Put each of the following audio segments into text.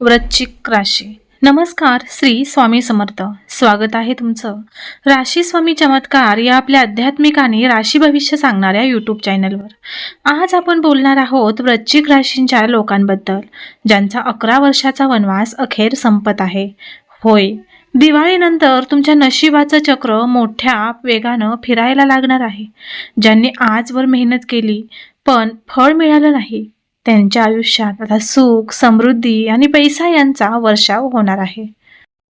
वृश्चिक राशी. नमस्कार श्री स्वामी समर्थ. स्वागत आहे तुमचं. राशी स्वामी चमत्कार या आपल्या आध्यात्मिक आणि राशी भविष्य सांगणाऱ्या यूट्यूब चॅनलवर आज आपण बोलणार आहोत वृश्चिक राशींच्या लोकांबद्दल ज्यांचा अकरा वर्षाचा वनवास अखेर संपत आहे. होय दिवाळीनंतर तुमच्या नशिबाचं चक्र मोठ्या वेगानं फिरायला लागणार आहे. ज्यांनी आजवर मेहनत केली पण फळ मिळालं नाही. त्यांच्या आयुष्यात आता सुख समृद्धी आणि पैसा यांचा वर्षाव होणार आहे.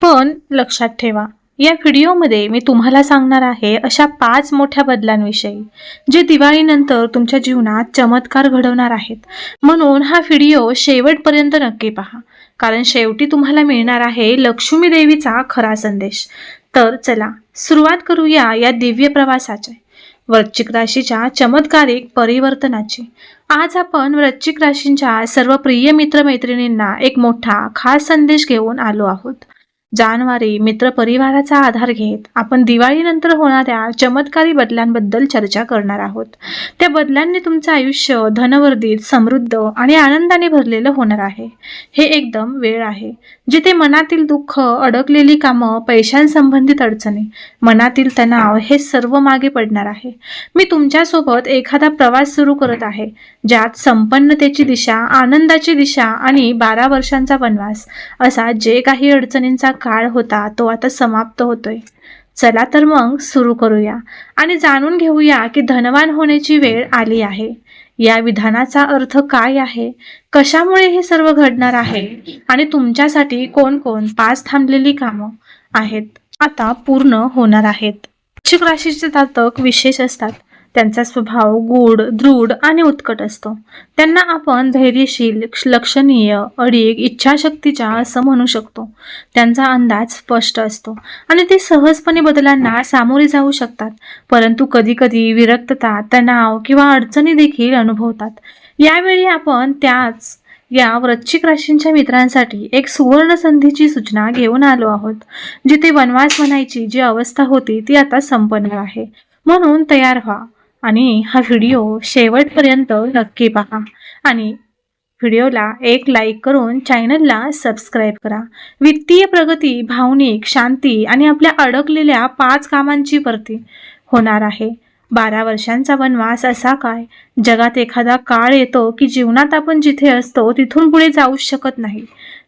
पण लक्षात ठेवा या व्हिडिओमध्ये मी तुम्हाला सांगणार आहे अशा पाच मोठ्या बदलांविषयी जे दिवाळीनंतर तुमच्या जीवनात चमत्कार घडवणार आहेत. म्हणून हा व्हिडिओ शेवटपर्यंत नक्की पहा कारण शेवटी तुम्हाला मिळणार आहे लक्ष्मी देवीचा खरा संदेश. तर चला सुरुवात करूया या दिव्य प्रवासाचे. वृश्चिक राशीच्या चमत्कारिक परिवर्तनाची. आज आपण वृश्चिक राशींच्या सर्व प्रिय मित्रमैत्रिणींना एक मोठा खास संदेश घेऊन आलो आहोत. जानेवारी मित्र परिवाराचा आधार घेत आपण दिवाळीनंतर होणाऱ्या चमत्कारी बदलांबद्दल चर्चा करणार आहोत. त्या बदलांनी तुमचं आयुष्य धनवर्धित समृद्ध आणि आनंदाने भरलेलं होणार आहे. हे एकदम वेळ आहे. जिथे मनातील दुःख अडकलेली कामं पैशांसंबंधित अडचणी मनातील तणाव हे सर्व मागे पडणार आहे. मी तुमच्यासोबत एखादा प्रवास सुरू करत आहे ज्यात संपन्नतेची दिशा आनंदाची दिशा आणि बारा वर्षांचा वनवास असा जे काही अडचणींचा काळ होता तो आता समाप्त होतोय. चला तर मग सुरू करूया आणि जाणून घेऊया की धनवान होण्याची वेळ आली आहे. या विधानाचा अर्थ काय आहे? कशामुळे हे सर्व घडणार आहे? आणि तुमच्यासाठी कोण कोण पाच थांबलेली कामं आहेत? आता पूर्ण होणार आहेत. वृश्चिक राशीचे जातक विशेष असतात. त्यांचा स्वभाव गूढ दृढ आणि उत्कट असतो. त्यांना आपण धैर्यशील लक्षणीय अडीक इच्छाशक्तीच्या असं म्हणू शकतो. त्यांचा अंदाज स्पष्ट असतो आणि ते सहजपणे बदलांना सामोरे जाऊ शकतात. परंतु कधीकधी विरक्तता तणाव किंवा अडचणी देखील अनुभवतात. यावेळी आपण त्याच या वृश्चिक राशींच्या मित्रांसाठी एक सुवर्ण संधीची सूचना घेऊन आलो आहोत जिथे वनवास म्हणायची जी अवस्था होती ती आता संपन्न आहे. म्हणून तयार व्हा. आणि हा व्हिडिओ शेवटपर्यंत नक्की पहा. आणि व्हिडिओला एक लाईक करून चॅनलला सबस्क्राईब करा. वित्तीय प्रगती भावनिक शांती आणि आपल्या अडकलेल्या पाच कामांची भरती होणार आहे. बारा वर्षांचा वनवास असा काय? जगात एखादा काळ येतो की जीवनात आपण जिथे असतो तिथून पुढे जाऊच शकत नाही.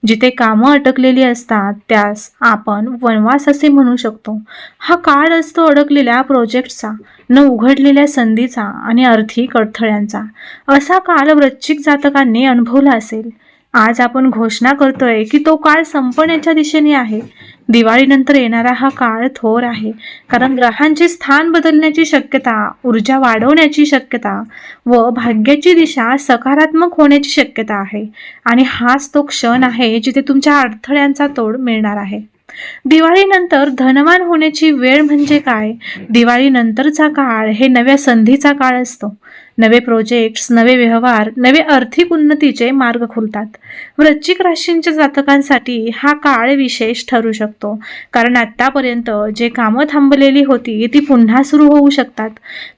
जिथे कामं अटकलेली असतात त्यास आपण वनवास असे म्हणू शकतो. हा काळ असतो अडकलेल्या प्रोजेक्टचा न उघडलेल्या संधीचा आणि आर्थिक अडथळ्यांचा. असा काळ वृश्चिक जातकांनी अनुभवला असेल. आज आपण घोषणा करतोय की तो काळ संपण्याच्या दिशेने आहे. दिवाळीनंतर येणारा हा काळ थोर आहे. कारण ग्रहांचे स्थान बदलण्याची शक्यता ऊर्जा वाढवण्याची शक्यता व भाग्याची दिशा सकारात्मक होण्याची शक्यता आहे. आणि हाच तो क्षण आहे जिथे तुमच्या अडथळ्यांचा तोड मिळणार आहे. दिवाळीनंतर धनवान होण्याची वेळ म्हणजे काय? दिवाळीनंतरचा काळ हे नव्या संधीचा काळ असतो. नवे प्रोजेक्ट्स नवे व्यवहार नवे आर्थिक उन्नतीचे मार्ग खुलतात. वृश्चिक राशींच्या जातकांसाठी हा काळ विशेष ठरू शकतो. कारण आत्तापर्यंत जे कामं थांबलेली होती ती पुन्हा सुरू होऊ शकतात.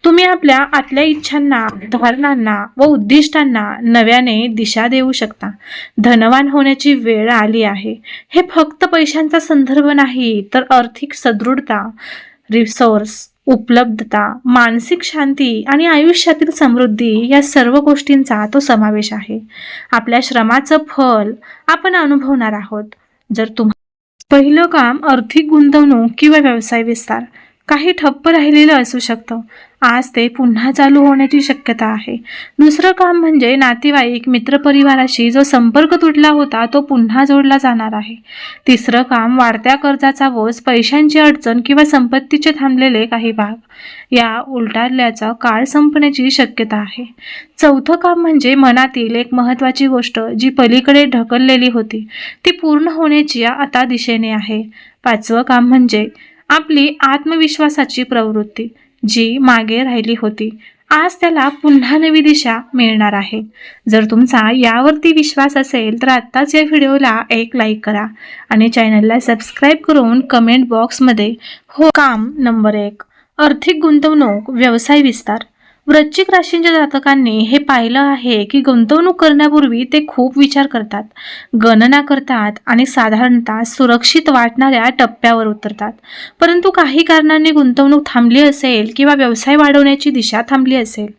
तुम्ही आपल्या आतल्या इच्छांना धारणांना व उद्दिष्टांना नव्याने दिशा देऊ शकता. धनवान होण्याची वेळ आली आहे. हे फक्त पैशांचा संदर्भ नाही तर आर्थिक सदृढता रिसोर्स उपलब्धता मानसिक शांती आणि आयुष्यातील समृद्धी या सर्व गोष्टींचा तो समावेश आहे. आपल्या श्रमाचं फल आपण अनुभवणार आहोत. जर तुम्हा पहिलं काम आर्थिक गुंतवणूक किंवा व्यवसाय विस्तार काही ठप्प राहिलेलं असू शकतं. आज ते पुन्हा चालू होण्याची शक्यता आहे. दुसरं काम म्हणजे नातेवाईक मित्रपरिवाराशी जो संपर्क तुटला होता तो पुन्हा जोडला जाणार आहे. तिसरं काम वाढत्या कर्जाचा बोज पैशांची अडचण किंवा संपत्तीचे थांबलेले काही भाग या उलटारल्याचा काळ संपण्याची शक्यता आहे. चौथं काम म्हणजे मनातील एक महत्त्वाची गोष्ट जी पलीकडे ढकललेली होती ती पूर्ण होण्याची आता दिशेने आहे. पाचवं काम म्हणजे आपली आत्मविश्वासाची प्रवृत्ती. जी मागे राहिली होती. आज त्याला पुन्हा नवी दिशा मिळणार आहे. जर तुमचा यावरती विश्वास असेल तर आत्ताच या व्हिडिओला एक लाईक करा आणि चॅनलला सबस्क्राईब करून कमेंट बॉक्समध्ये हो काम नंबर एक आर्थिक गुंतवणूक व्यवसाय विस्तार. वृश्चिक राशींच्या जातकांनी हे पाहिलं आहे की गुंतवणूक करण्यापूर्वी ते खूप विचार करतात गणना करतात आणि साधारणतः सुरक्षित वाटणाऱ्या टप्प्यावर उतरतात. परंतु काही कारणांनी गुंतवणूक थांबली असेल किंवा व्यवसाय वाढवण्याची दिशा थांबली असेल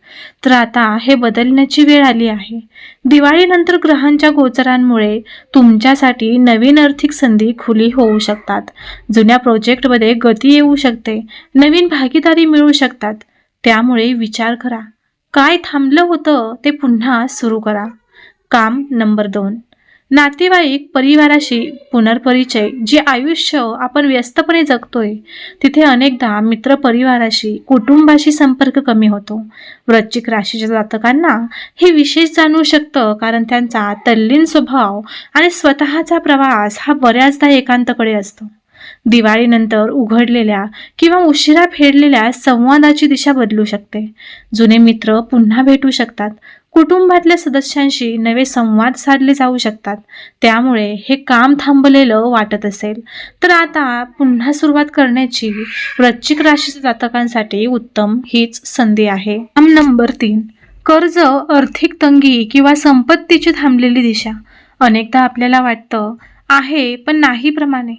तर आता हे बदलण्याची वेळ आली आहे. दिवाळीनंतर ग्रहांच्या गोचरांमुळे तुमच्यासाठी नवीन आर्थिक संधी खुली होऊ शकतात. जुन्या प्रोजेक्टमध्ये गती येऊ शकते नवीन भागीदारी मिळू शकतात त्यामुळे विचार करा. काय थांबलं होतं ते पुन्हा सुरू करा. काम नंबर दोन. नातेवाईक परिवाराशी पुनर्परिचय जे आयुष्य आपण व्यस्तपणे जगतोय तिथे अनेकदा मित्र परिवाराशी कुटुंबाशी संपर्क कमी होतो. वृश्चिक राशीच्या जातकांना हे विशेष जाणवू शकतं कारण त्यांचा तल्लीन स्वभाव आणि स्वतःचा प्रवास हा बऱ्याचदा एकांतकडे असतो. दिवाळीनंतर उघडलेल्या किंवा उशिरा फेडलेल्या संवादाची दिशा बदलू शकते. जुने मित्र पुन्हा भेटू शकतात. कुटुंबातल्या सदस्यांशी नवे संवाद साधले जाऊ शकतात. त्यामुळे हे काम थांबलेलं वाटत असेल. तर आता पुन्हा सुरुवात करण्याची वृश्चिक राशीच्या जातकांसाठी उत्तम हीच संधी आहे. नंबर तीन. कर्ज आर्थिक तंगी किंवा संपत्तीची थांबलेली दिशा. अनेकदा आपल्याला वाटतं आहे पण नाही प्रमाणे.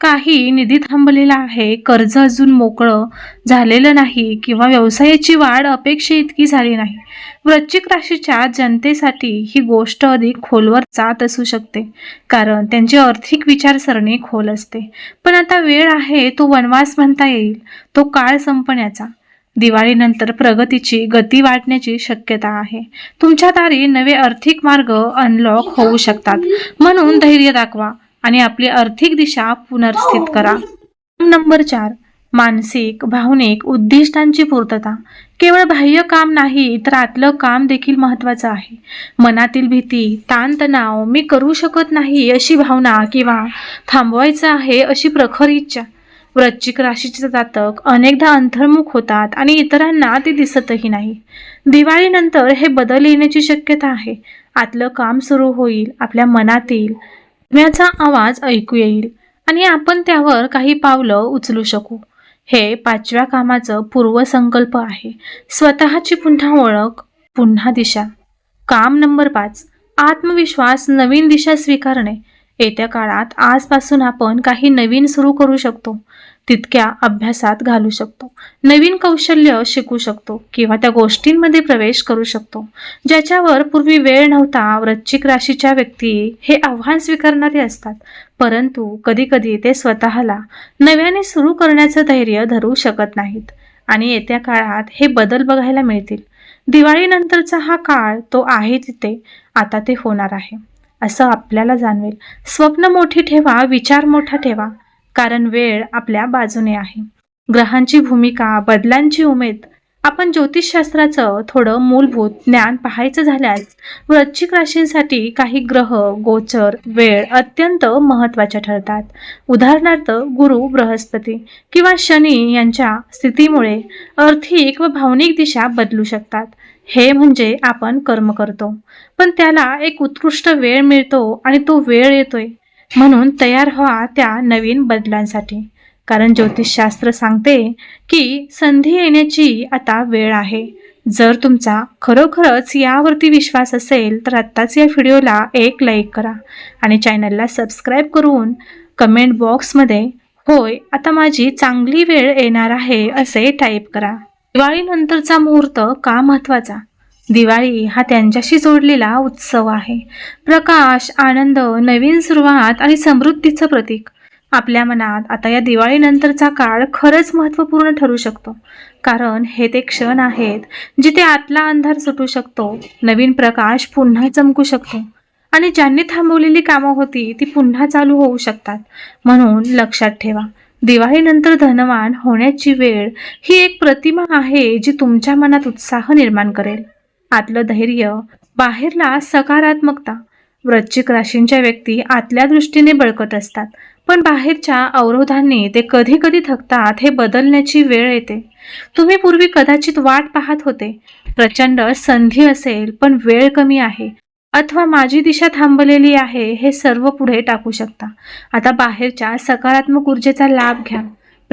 काही निधी थांबलेला आहे कर्ज अजून मोकळं झालेलं नाही किंवा व्यवसायाची वाढ अपेक्षे इतकी झाली नाही. वृश्चिक राशीच्या जनतेसाठी ही गोष्ट अधिक खोलवर जात असू शकते कारण त्यांची आर्थिक विचारसरणी खोल असते. पण आता वेळ आहे तो वनवास म्हणता येईल तो काळ संपण्याचा. दिवाळीनंतर प्रगतीची गती वाढण्याची शक्यता आहे. तुमच्या दारी नवे आर्थिक मार्ग अनलॉक होऊ शकतात. म्हणून धैर्य दाखवा. आणि आपली आर्थिक दिशा पुनर्स्थित करा. नंबर चार मानसिक भावनिक उद्दिष्टांची पूर्तता. केवळ बाह्य काम नाही तर आतलं काम देखील महत्त्वाचं आहे. मनातील भीती ताणतणाव मी करू शकत नाही अशी भावना किंवा थांबवायचं आहे अशी प्रखर इच्छा. वृश्चिक राशीचे जातक अनेकदा अंतर्मुख होतात आणि इतरांना ते दिसतही नाही. दिवाळीनंतर हे बदल येण्याची शक्यता आहे. आतलं काम सुरू होईल आपल्या मनातील आत्म्याचा आवाज ऐकू येईल आणि आपण त्यावर काही पावलं उचलू शकू. हे पाचव्या कामाचं पूर्वसंकल्प आहे. स्वतःची पुन्हा ओळख पुन्हा दिशा. काम नंबर पाच. आत्मविश्वास नवीन दिशा स्वीकारणे. येत्या काळात आजपासून आपण काही नवीन सुरू करू शकतो. तितक्या अभ्यासात घालू शकतो. नवीन कौशल्य शिकू शकतो किंवा त्या गोष्टींमध्ये प्रवेश करू शकतो. ज्याच्यावर पूर्वी वेळ नव्हता वृश्चिक राशीच्या व्यक्ती हे आव्हान स्वीकारणारे असतात. परंतु कधीकधी ते स्वतःला नव्याने सुरू करण्याचं धैर्य धरू शकत नाहीत आणि येत्या काळात हे बदल बघायला मिळतील. दिवाळीनंतरचा हा काळ तो आहे तिथे आता ते होणार आहे. असं आपल्याला जाणवेल. स्वप्न मोठी ठेवा विचार मोठा ठेवा. कारण वेळ आपल्या बाजूने आहे. ग्रहांची भूमिका बदलांची उमेद आपण ज्योतिषशास्त्राचं थोडं मूलभूत ज्ञान पाहायचं झाल्यास वृश्चिक राशींसाठी काही ग्रह गोचर वेळ अत्यंत महत्त्वाच्या ठरतात. उदाहरणार्थ गुरु बृहस्पती किंवा शनी यांच्या स्थितीमुळे आर्थिक व भावनिक दिशा बदलू शकतात. हे म्हणजे आपण कर्म करतो. पण त्याला एक उत्कृष्ट वेळ मिळतो आणि तो वेळ येतोय. म्हणून तयार व्हा त्या नवीन बदलांसाठी. कारण ज्योतिषशास्त्र सांगते की संधी येण्याची आता वेळ आहे. जर तुमचा खरोखरच यावरती विश्वास असेल तर आत्ताच या व्हिडिओला एक लाईक करा आणि चॅनलला सबस्क्राईब करून कमेंट बॉक्समध्ये होय आता माझी चांगली वेळ येणार आहे असे टाईप करा. दिवाळीनंतरचा मुहूर्त का महत्त्वाचा दिवाळी हा त्यांच्याशी जोडलेला उत्सव आहे. प्रकाश आनंद नवीन सुरुवात आणि समृद्धीचं प्रतीक. आपल्या मनात आता या दिवाळीनंतरचा काळ खरंच महत्त्वपूर्ण ठरू शकतो. कारण हे ते क्षण आहेत जिथे आतला अंधार सुटू शकतो नवीन प्रकाश पुन्हा चमकू शकतो आणि ज्यांनी थांबवलेली कामं होती ती पुन्हा चालू होऊ शकतात. म्हणून लक्षात ठेवा दिवाळीनंतर धनवान होण्याची वेळ ही एक प्रतिमा आहे जी तुमच्या मनात उत्साह निर्माण करेल. आतलं धैर्य बाहेरला सकारात्मकता. वृश्चिक राशींच्या व्यक्ती आतल्या दृष्टीने बळकट असतात पण बाहेरच्या अवरोधांनी ते कधी कधी थकतात हे बदलण्याची वेळ येते. तुम्ही पूर्वी कदाचित वाट पाहत होते. प्रचंड संधी असेल पण वेळ कमी आहे. अथवा माझी दिशा थांबलेली आहे हे सर्व पुढे टाकू शकता. आता बाहेरच्या सकारात्मक ऊर्जेचा लाभ घ्या.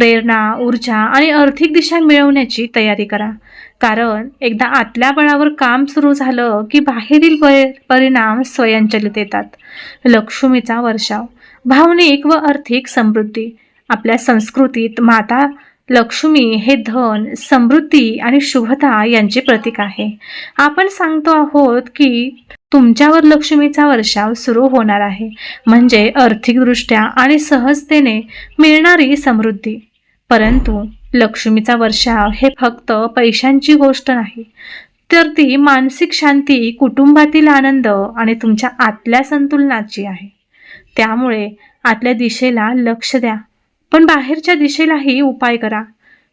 प्रेरणा ऊर्जा आणि आर्थिक दिशा मिळवण्याची तयारी करा. कारण एकदा आतल्या बळावर काम सुरू झालं की बाहेरील परिणाम स्वयंचलित येतात. लक्ष्मीचा वर्षाव भावनिक व आर्थिक समृद्धी. आपल्या संस्कृतीत माता लक्ष्मी हे धन समृद्धी आणि शुभता यांचे प्रतीक आहे. आपण सांगतो आहोत की तुमच्यावर लक्ष्मीचा वर्षाव सुरू होणार आहे. म्हणजे आर्थिकदृष्ट्या आणि सहजतेने मिळणारी समृद्धी. परंतु लक्ष्मीचा वर्षाव हे फक्त पैशांची गोष्ट नाही. तर ती मानसिक शांती कुटुंबातील आनंद आणि तुमच्या आतल्या संतुलनाची आहे. त्यामुळे आतल्या दिशेला लक्ष द्या. पण बाहेरच्या दिशेलाही उपाय करा.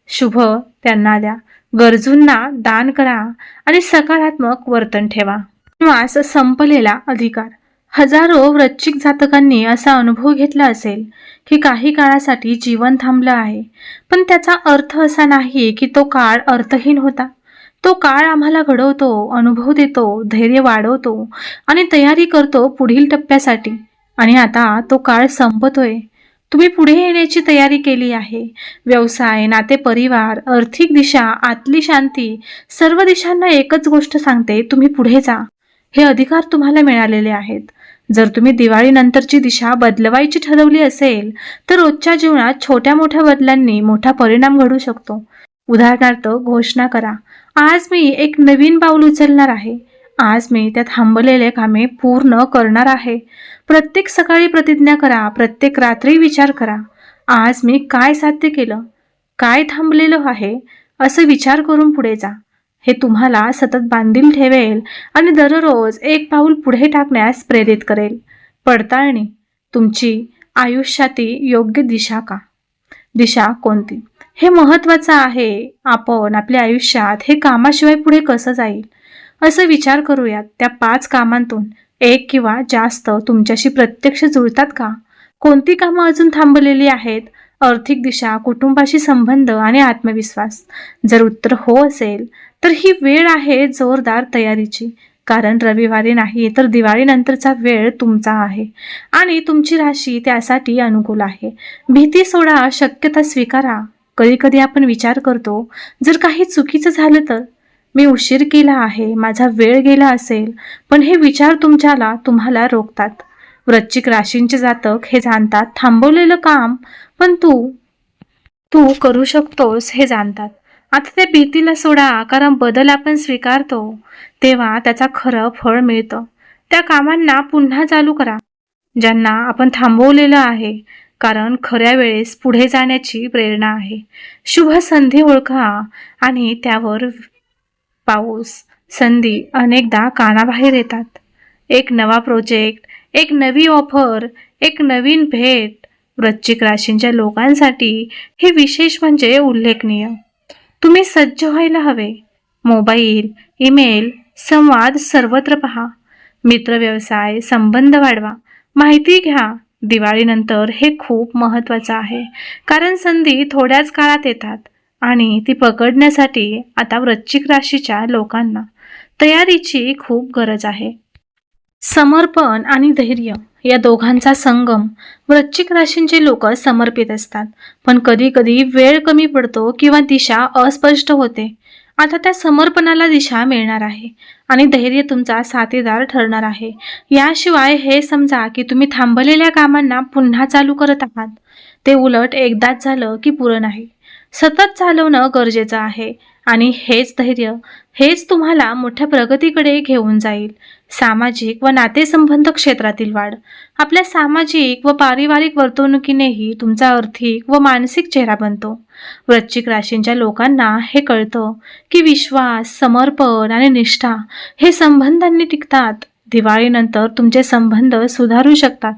शुभ त्यांना द्या. गरजूंना दान करा आणि सकारात्मक वर्तन ठेवा. मास संपलेला अधिकार. हजारो वृश्चिक जातकांनी असा अनुभव घेतला असेल की काही काळासाठी जीवन थांबलं आहे. पण त्याचा अर्थ असा नाही की तो काळ अर्थहीन होता. तो काळ आम्हाला घडवतो अनुभव देतो धैर्य वाढवतो आणि तयारी करतो पुढील टप्प्यासाठी. आणि आता तो काळ संपतोय. तुम्ही पुढे येण्याची तयारी केली आहे. व्यवसाय नाते परिवार आर्थिक दिशा आतली शांती सर्व दिशांना एकच गोष्ट सांगते तुम्ही पुढे जा. हे अधिकार तुम्हाला मिळालेले आहेत. जर तुम्ही दिवाळीनंतरची दिशा बदलवायची ठरवली असेल तर रोजच्या जीवनात छोट्या मोठ्या बदलांनी मोठा परिणाम घडू शकतो. उदाहरणार्थ घोषणा करा. आज मी एक नवीन पाऊल उचलणार आहे. आज मी त्या थांबलेले कामे पूर्ण करणार आहे. प्रत्येक सकाळी प्रतिज्ञा करा प्रत्येक रात्री विचार करा. आज मी काय साध्य केलं? काय थांबलेलं आहे? असं विचार करून पुढे जा. हे तुम्हाला सतत बांधील ठेवेल आणि दररोज एक पाऊल पुढे टाकण्यास प्रेरित करेल. पडताळणी. तुमची आयुष्यातील योग्य दिशा का? दिशा कोणती? हे महत्त्वाचं आहे. आपण आपल्या आयुष्यात हे कामाशिवाय पुढे कसं जाईल? असं विचार करूयात त्या पाच कामांतून. एक किंवा जास्त तुमच्याशी प्रत्यक्ष जुळतात का? कोणती कामं अजून थांबलेली आहेत? आर्थिक दिशा कुटुंबाशी संबंध आणि आत्मविश्वास. जर उत्तर हो असेल तर ही वेळ आहे जोरदार तयारीची. कारण रविवारी नाही तर दिवाळीनंतरचा वेळ तुमचा आहे. आणि तुमची राशी त्यासाठी अनुकूल आहे. भीती सोडा शक्यता स्वीकारा. कधी कधी आपण विचार करतो जर काही चुकीचं झालं तर? मी उशीर केला आहे माझा वेळ गेला असेल पण हे विचार तुमच्याला तुम्हाला रोखतात. वृश्चिक राशींचे जातक हे जाणतात थांबवलेलं काम पण तू तू करू शकतोस हे जाणतात. आता त्या भीतीला सोडा कारण बदल आपण स्वीकारतो. तेव्हा त्याचा खरं फळ मिळतं. त्या कामांना पुन्हा चालू करा. ज्यांना आपण थांबवलेलं आहे कारण खऱ्या वेळेस पुढे जाण्याची प्रेरणा आहे. शुभ संधी ओळखा आणि त्यावर पाऊस संधी अनेकदा कानाबाहेर येतात. एक नवा प्रोजेक्ट एक नवी ऑफर एक नवीन भेट वृश्चिक राशींच्या लोकांसाठी हे विशेष म्हणजे उल्लेखनीय. तुम्ही सज्ज व्हायला हवे. मोबाईल ईमेल संवाद सर्वत्र पहा. मित्रव्यवसाय संबंध वाढवा. माहिती घ्या. दिवाळीनंतर हे खूप महत्त्वाचं आहे. कारण संधी थोड्याच काळात येतात आणि ती पकडण्यासाठी आता वृश्चिक राशीच्या लोकांना तयारीची खूप गरज आहे. समर्पण आणि धैर्य. या दोघांचा संगम वृश्चिक राशींचे लोक समर्पित असतात. पण कधी कधी वेळ कमी पडतो किंवा दिशा अस्पष्ट होते. आता त्या समर्पणाला दिशा मिळणार आहे आणि धैर्य तुमचा साथीदार ठरणार आहे. याशिवाय हे समजा की तुम्ही थांबलेल्या कामांना पुन्हा चालू करत आहात. ते उलट एकदाच झालं की पुरं नाही. सतत चालवणं गरजेचं आहे आणि हेच धैर्य हेच तुम्हाला मोठ्या प्रगतीकडे घेऊन जाईल. सामाजिक व नातेसंबंध क्षेत्रातील वाढ. आपल्या सामाजिक व पारिवारिक वर्तणुकीनेही तुमचा आर्थिक व मानसिक चेहरा बनतो. वृश्चिक राशींच्या लोकांना हे कळतं की विश्वास समर्पण आणि निष्ठा हे संबंधांनी टिकतात. दिवाळीनंतर तुमचे संबंध सुधारू शकतात.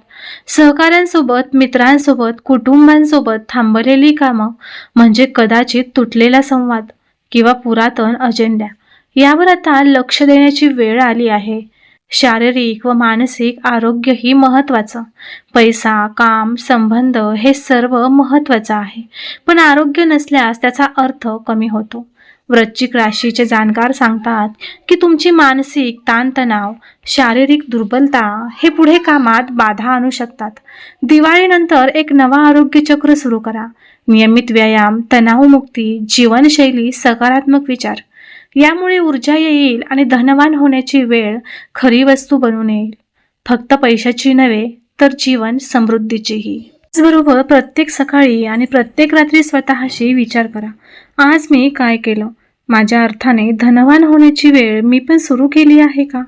सहकाऱ्यांसोबत मित्रांसोबत कुटुंबांसोबत थांबलेली कामं म्हणजे कदाचित तुटलेला संवाद किंवा पुरातन अजेंड्या यावर आता लक्ष देण्याची वेळ आली आहे. शारीरिक व मानसिक आरोग्यही महत्त्वाचं. पैसा काम संबंध हे सर्व महत्त्वाचं आहे. पण आरोग्य नसल्यास त्याचा अर्थ कमी होतो. वृश्चिक राशीचे जाणकार सांगतात की तुमची मानसिक ताणतणाव शारीरिक दुर्बलता हे पुढे कामात बाधा आणू शकतात. दिवाळीनंतर एक नवा आरोग्य चक्र सुरू करा. नियमित व्यायाम तणावमुक्ती जीवनशैली सकारात्मक विचार. यामुळे ऊर्जा येईल आणि धनवान होण्याची वेळ खरी वस्तू बनून येईल. फक्त पैशाची नव्हे तर जीवन समृद्धीचीही. त्याचबरोबर प्रत्येक सकाळी आणि प्रत्येक रात्री स्वतःशी विचार करा. आज मी काय केलं? माझ्या अर्थाने धनवान होण्याची वेळ मी पण सुरू केली आहे का?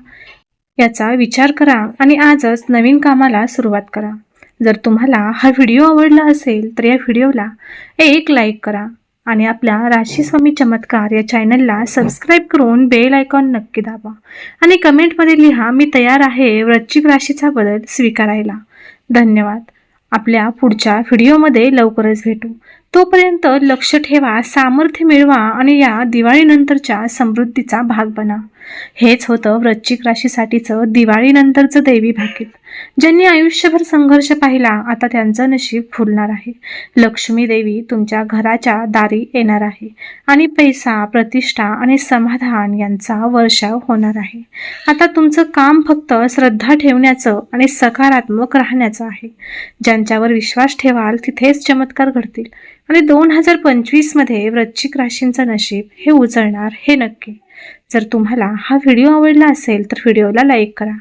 याचा विचार करा आणि आजच नवीन कामाला सुरुवात करा. जर तुम्हाला हा व्हिडिओ आवडला असेल तर या व्हिडिओला एक लाईक करा. आणि आपल्या राशीस्वामी चमत्कार या चॅनलला सबस्क्राईब करून बेल आयकॉन नक्की दाबा. आणि कमेंटमध्ये लिहा मी तयार आहे वृश्चिक राशीचा बदल स्वीकारायला. धन्यवाद. आपल्या पुढच्या व्हिडिओमध्ये लवकरच भेटू. तोपर्यंत लक्ष ठेवा सामर्थ्य मिळवा आणि या दिवाळीनंतरच्या समृद्धीचा भाग बना. हेच होतं वृश्चिक राशीसाठीचं दिवाळीनंतरचं दैवी भाकीत. ज्यांनी आयुष्यभर संघर्ष पाहिला आता त्यांचं नशीब फुलणार आहे. लक्ष्मी देवी तुमच्या घराच्या दारी येणार आहे आणि पैसा प्रतिष्ठा आणि समाधान यांचा वर्षाव होणार आहे. आता तुमचं काम फक्त श्रद्धा ठेवण्याचं आणि सकारात्मक राहण्याचं आहे. ज्यांच्यावर विश्वास ठेवाल तिथेच चमत्कार घडतील. आणि दोन हजार पंचवीसमध्ये वृश्चिक राशींचं नशीब हे उजळणार हे नक्की. जर तुम्हाला हा व्हिडिओ आवडला असेल तर व्हिडिओला लाईक करा.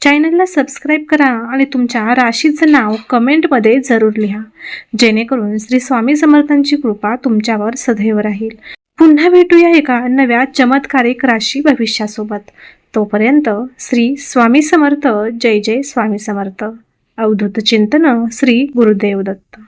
चॅनलला सबस्क्राईब करा आणि तुमच्या राशीचं नाव कमेंटमध्ये जरूर लिहा. जेणेकरून श्री स्वामी समर्थांची कृपा तुमच्यावर सदैव राहील. पुन्हा भेटूया एका नव्या चमत्कारिक राशी भविष्यासोबत. तोपर्यंत श्री स्वामी समर्थ जय जय स्वामी समर्थ. अवधूत चिंतन श्री गुरुदेव दत्त.